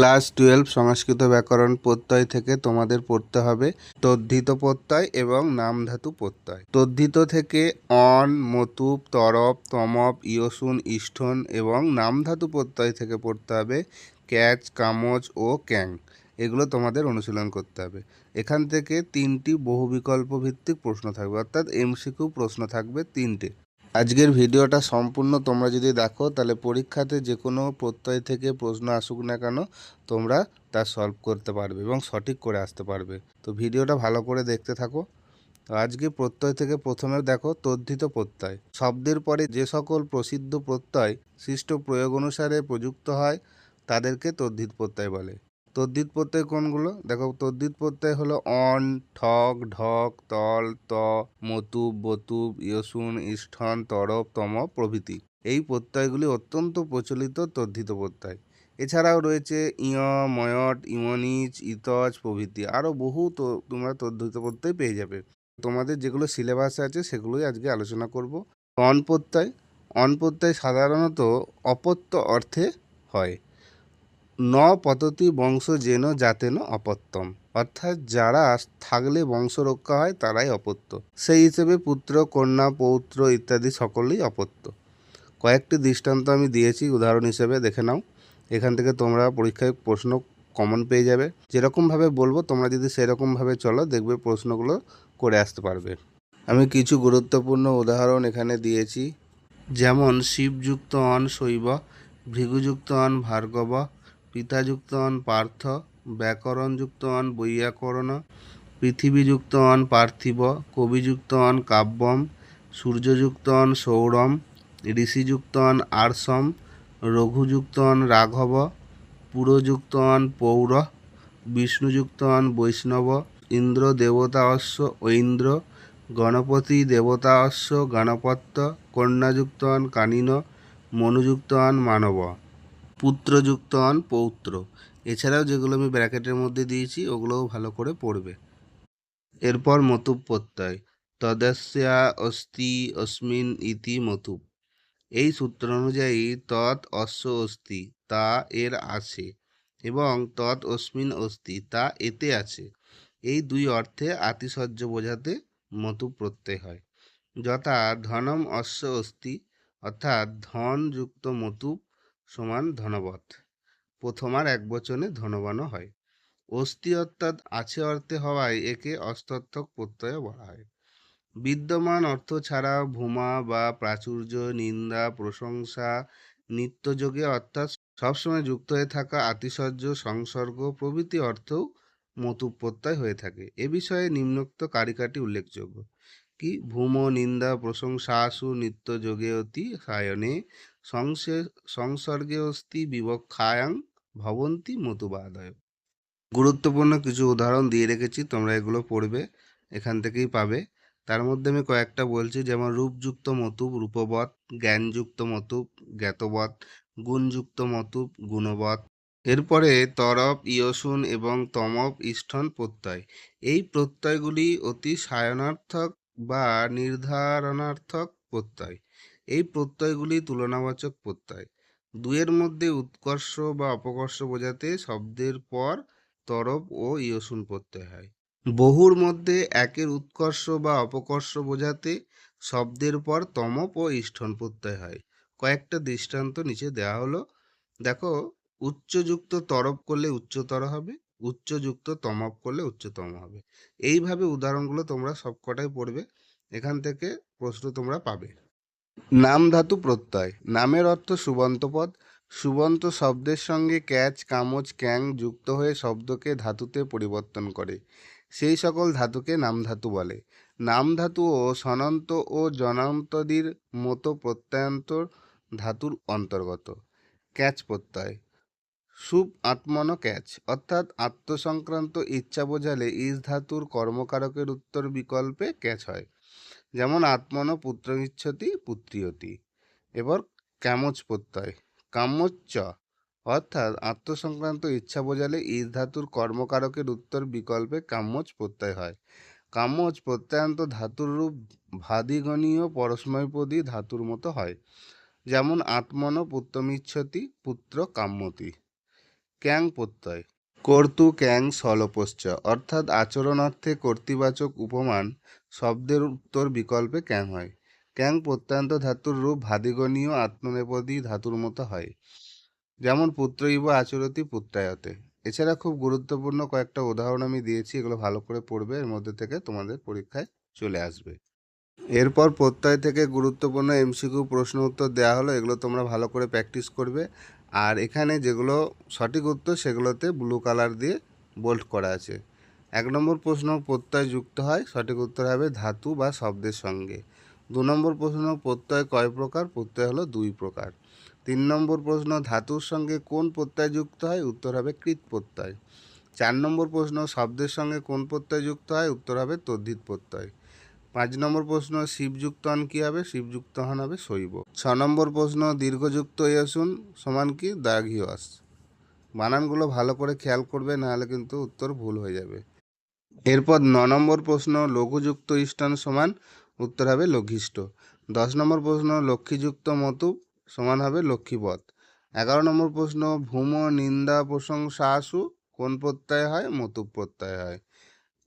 Class twelve সংস্কৃত ব্যাকরণ প্রত্যয় থেকে তোমাদের পড়তে হবে। তদ্ধিত প্রত্যয় এবং নামধাতু প্রত্যয়। তদ্ধিত থেকে অন, মতুপ, তরপ, তমপ, ইয়সুন, ইষ্ঠন এবং নামধাতু প্রত্যয় থেকে পড়তে হবে। ক্যাচ কামচ ও ক্যাং এগুলো তোমাদের অনুশীলন করতে হবে। এখান থেকে তিনটি বহু বিকল্প ভিত্তিক প্রশ্ন থাকবে। অর্থাৎ এমসিকিউ প্রশ্ন থাকবে তিনটে। আজকের ভিডিওটা সম্পূর্ণ তোমরা যদি দেখো, তাহলে পরীক্ষাতে যে কোনো প্রত্যয় থেকে প্রশ্ন আসুক না কেন, তোমরা তা সলভ করতে পারবে এবং সঠিক করে আসতে পারবে। তো ভিডিওটা ভালো করে দেখতে থাকো। আজকে প্রত্যয় থেকে প্রথমে দেখো তদ্ধিত প্রত্যয়। শব্দের পরে যে সকল প্রসিদ্ধ প্রত্যয়, সৃষ্ট প্রয়োগ অনুসারে প্রযুক্ত হয়, তাদেরকে তদ্ধিত প্রত্যয় বলে। তদ্ধিত প্রত্যয় কোনগুলো? দেখো তদ্বিত প্রত্যয় হলো অন ঠক ঢক তল, ত, মতুব, বতুব, ইয়সুন, ইষ্ঠন, তরব, তম, প্রভৃতি। এই প্রত্যয়গুলি অত্যন্ত প্রচলিত তদ্ধিত প্রত্যয়। এছাড়াও রয়েছে ইয়, ময়ট, ইমনিচ, ইতজ, প্রভৃতি। আরও বহু তো তোমরা তদ্ধিত প্রত্যয় পেয়ে যাবে। তোমাদের যেগুলো সিলেবাসে আছে সেগুলোই আজকে আলোচনা করব। অন প্রত্যয়। অন প্রত্যয় সাধারণত অপত্য অর্থে হয়। ন পততি বংশ যেন জাতেন অপত্যম অর্থাৎ যারা থাকলে বংশ রক্ষা হয়, তারাই অপত্য। সেই হিসেবে পুত্র, কন্যা, পৌত্র ইত্যাদি সকলেই অপত্য। কয়েকটি দৃষ্টান্ত আমি দিয়েছি, উদাহরণ হিসেবে দেখে নাও। এখান থেকে তোমরা পরীক্ষায় প্রশ্ন কমন পেয়ে যাবে। যেরকমভাবে বলব, তোমরা যদি সেরকমভাবে চলো, দেখবে প্রশ্নগুলো করে আসতে পারবে। আমি কিছু গুরুত্বপূর্ণ উদাহরণ এখানে দিয়েছি। যেমন শিবযুক্ত অন শৈব, ভৃগুযুক্ত অন ভার্গব পিতাযুক্ত অন পার্থ, ব্যাকরণযুক্ত অন বৈয়াকরণ, পৃথিবীযুক্ত অন পার্থিব, কবিযুক্ত অন কাব্যম, সূর্যযুক্ত অন সৌরম, ঋষিযুক্ত অন আরসম রঘুযুক্ত অন রাঘব, পুরযুক্ত অন পৌর, বিষ্ণুযুক্ত অন বৈষ্ণব ইন্দ্র দেবতা অশ্ব ঐন্দ্র, গণপতি দেবতা অশ্ব গণপত্য, কন্যাযুক্ত অন কানিন, মনুযুক্ত অন মানব। পুত্রযুক্ত অন পৌত্র। এছাড়াও যেগুলো আমি ব্র্যাকেটের মধ্যে দিয়েছি, ওগুলোও ভালো করে পড়বে। এরপর মতুব প্রত্যয় তদস্যা অস্তি অস্মিন ইতি মতুব এই সূত্র অনুযায়ী তৎ অশ্ব অস্তি তা এর আছে এবং তৎ অস্মিন অস্তি তা এতে আছে। এই দুই অর্থে আতিশয্য বোঝাতে মতুব প্রত্যয় হয়। যথা ধনম অশ্ব অস্তি অর্থাৎ ধন যুক্ত মতুব সমান ধনবৎ। প্রথমার এক বচনে ধনবানও হয়। অস্থি অর্থাৎ আছে অর্থে হওয়ায় একে অস্তর্থক প্রত্যয় বলা হয়। বিদ্যমান অর্থ ছাড়া ভূমা বা প্রাচুর্য, নিন্দা, প্রশংসা, নিত্যযোগে অর্থাৎ সবসময় যুক্ত হয়ে থাকা আতিশয্য, সংসর্গ, প্রভৃতি অর্থও মতুব প্রত্যয় হয়ে থাকে। এ বিষয়ে নিম্নোক্ত কারিকাটি উল্লেখযোগ্য। কি? ভূম, নিন্দা প্রশংসাসু নিত্য যোগে অতি সায়নে সংসে সংসর্গে অস্তি বিবক্ষায়াং ভবন্তি মতুবাদয় গুরুত্বপূর্ণ কিছু উদাহরণ দিয়ে রেখেছি, তোমরা এগুলো পড়বে, এখান থেকেই পাবে। তার মধ্যে আমি কয়েকটা বলছি, যেমন রূপযুক্ত মতুব, রূপবৎ, জ্ঞানযুক্ত মতুব, জ্ঞাতবৎ, গুণযুক্ত মতুব, গুণবৎ। এরপরে তরপ ইয়সুন এবং তমপ ইষ্ঠন, প্রত্যয়। এই প্রত্যয়গুলি অতি সায়নার্থক বা নির্ধারণার্থক প্রত্যয়। এই প্রত্যয়গুলি তুলনাবাচক প্রত্যয়। দুয়ের মধ্যে উৎকর্ষ বা অপকর্ষ বোঝাতে শব্দের পর তরপ ও ইয়সুন প্রত্যয় হয়। বহুর মধ্যে একের উৎকর্ষ বা অপকর্ষ বোঝাতে শব্দের পর তমপ ও ইষ্ঠন প্রত্যয় হয়। কয়েকটা দৃষ্টান্ত নিচে দেওয়া হলো। দেখো, উচ্চযুক্ত তরব করলে উচ্চতর হবে, উচ্চযুক্ত তমপ করলে উচ্চতম হবে। এইভাবে উদাহরণগুলো তোমরা সবকটাই পড়বে। এখান থেকে প্রশ্ন তোমরা পাবে। নাম ধাতু প্রত্যয়। নামের অর্থ সুবন্ত পদ। সুবন্ত শব্দের সঙ্গে ক্যাচ কামচ ক্যাং যুক্ত হয়ে শব্দকে ধাতুতে পরিবর্তন করে। সেই সকল ধাতুকে নাম ধাতু বলে। নাম ধাতু ও সনন্ত ও জনান্তদির মতো প্রত্যয়ান্তর ধাতুর অন্তর্গত। ক্যাচ প্রত্যয়। সুপ আত্মন ক্যাচ। অর্থাৎ আত্মসংক্রান্ত ইচ্ছা বোঝালে ইস ধাতুর কর্মকারকের উত্তর বিকল্পে ক্যাচ হয়। যেমন আত্মন পুত্রমিচ্ছতি পুত্রিয়তি। এবার ক্যামচ প্রত্যয় কাম্যচ্চ অর্থাৎ আত্মসংক্রান্ত ইচ্ছা বোঝালে ইস ধাতুর কর্মকারকের উত্তর বিকল্পে কাম্যচ প্রত্যয় হয়। কাম্যচ প্রত্যয়ান্ত ধাতুর রূপ ভাদিগণীয় পরস্ময়পদী ধাতুর মতো হয়। যেমন আত্মন পুত্রমিচ্ছতি পুত্র কাম্যতি ক্যাং প্রত্যয় কর্তু ক্যাং সলপশ্চ অর্থাৎ আচরণ অর্থে কর্তৃবাচক উপমান, শব্দের উত্তর বিকল্পে ক্যাং হয়। ক্যাং প্রত্যন্ত ধাতুর রূপ ভাদিগণীয় আত্মনেপদী ধাতুর মতো হয়, যেমন পুত্র ইব আচরতি পুত্রায়তে। এছাড়া খুব গুরুত্বপূর্ণ কয়েকটা উদাহরণ আমি দিয়েছি, এগুলো ভালো করে পড়বে, এর মধ্যে থেকে তোমাদের পরীক্ষায় চলে আসবে। এরপর প্রত্যয় থেকে গুরুত্বপূর্ণ এমসিকিউ প্রশ্ন উত্তর দেওয়া হলো, এগুলো তোমরা ভালো করে প্র্যাকটিস করবে। আর এখানে যেগুলো সঠিক উত্তর সেগুলোতে ব্লু কালার দিয়ে বোল্ড করা আছে। এক নম্বর প্রশ্ন, প্রত্যয় যুক্ত হয়, সঠিক উত্তর হবে ধাতু বা শব্দের সঙ্গে। দু নম্বর প্রশ্ন, প্রত্যয় কয় প্রকার? প্রত্যয় হলো দুই প্রকার। তিন নম্বর প্রশ্ন, ধাতুর সঙ্গে কোন প্রত্যয় যুক্ত হয়? উত্তর হবে কৃত প্রত্যয়। চার নম্বর প্রশ্ন, শব্দের সঙ্গে কোন প্রত্যয় যুক্ত হয়? উত্তর হবে তদ্ধিত প্রত্যয়। পাঁচ নম্বর প্রশ্ন, শিবযুক্ত হন কী হবে? শিবযুক্ত হন হবে শৈব। ছ নম্বর প্রশ্ন, দীর্ঘযুক্ত ইয়সুন সমান কি? দাগিয়স বানানগুলো ভালো করে খেয়াল করবে, নাহলে কিন্তু উত্তর ভুল হয়ে যাবে। এরপর ন নম্বর প্রশ্ন, লঘুযুক্ত ইষ্টন সমান, উত্তর হবে লঘিষ্ঠ। দশ নম্বর প্রশ্ন, লক্ষ্মীযুক্ত মতুব সমান হবে লক্ষ্মীপথ এগারো নম্বর প্রশ্ন, ভূম, নিন্দা, প্রশংসা আসু কোন প্রত্যয় হয়? মতুব প্রত্যয় হয়।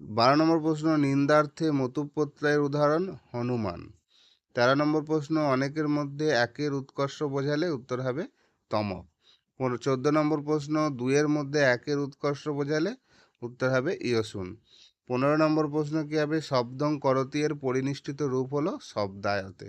বারো নম্বর প্রশ্ন, নিন্দার্থে মতুপত্রায়ের উদাহরণ, হনুমান। তেরো নম্বর প্রশ্ন, অনেকের মধ্যে একের উৎকর্ষ বোঝালে উত্তর হবে তম। চোদ্দ নম্বর প্রশ্ন, দুইয়ের মধ্যে একের উৎকর্ষ বোঝালে উত্তর হবে ইয়সুন। পনেরো নম্বর প্রশ্ন কী হবে? শব্দং করতি এর পরিনিষ্ঠিত রূপ হলো শব্দায়তে।